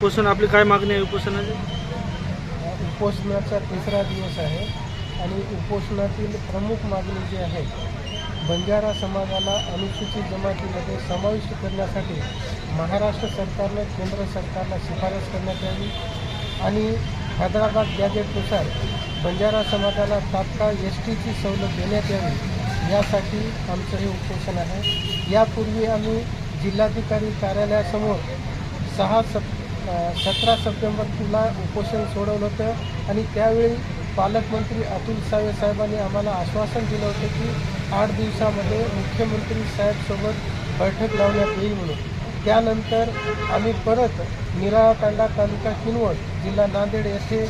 उपोषण आपली काय मागणी आहे उपोषणाची? उपोषणाचा तिसरा दिवस आहे आणि उपोषणातील प्रमुख मागणी जी आहे बंजारा समाजाला अनुसूचित जमातीमध्ये समाविष्ट करण्यासाठी महाराष्ट्र सरकारने केंद्र सरकारला शिफारस करण्यात यावी आणि हैदराबाद गॅजेटनुसार बंजारा समाजाला तात्काळ एस टीची सवलत देण्यात यावी. यासाठी आमचं हे उपोषण आहे. यापूर्वी आम्ही जिल्हाधिकारी कार्यालयासमोर सहा सप सतरा सप्टेंबरला उपोषण सोडवलं होतं आणि त्यावेळी पालकमंत्री अतुल सावे साहेबांनी आम्हाला आश्वासन दिलं होतं की आठ दिवसामध्ये मुख्यमंत्री साहेबसोबत बैठक लावण्यात येईल म्हणून. त्यानंतर आम्ही परत निराळाकांडा तालुका किनवट जिल्हा नांदेड येथे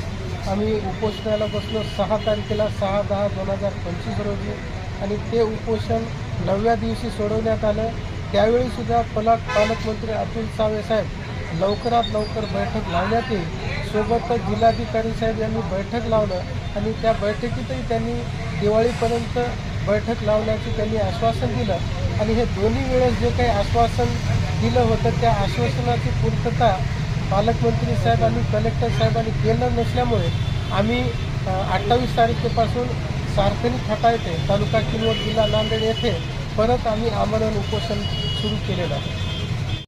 आम्ही उपोषणाला बसलो सहा तारखेला सहा दहा दोन हजार पंचवीस रोजी. आणि ते उपोषण नवव्या दिवशी सोडवण्यात आलं. त्यावेळीसुद्धा पलाक पालकमंत्री अतुल सावे साहेब लवकरात लवकर बैठक लावण्यात येईल सोबतच जिल्हाधिकारी साहेब यांनी बैठक लावलं आणि त्या बैठकीतही त्यांनी दिवाळीपर्यंत बैठक लावण्याचे त्यांनी आश्वासन दिलं. आणि हे दोन्ही वेळेस जे काही आश्वासन दिलं होतं त्या आश्वासनाची पूर्तता पालकमंत्री साहेब आणि कलेक्टर साहेबांनी केलं नसल्यामुळे आम्ही अठ्ठावीस तारखेपासून सारखणी फाटा येथे तालुका किनवट जिल्हा नांदेड येथे परत आम्ही आमरण उपोषण सुरू केलेलं आहे.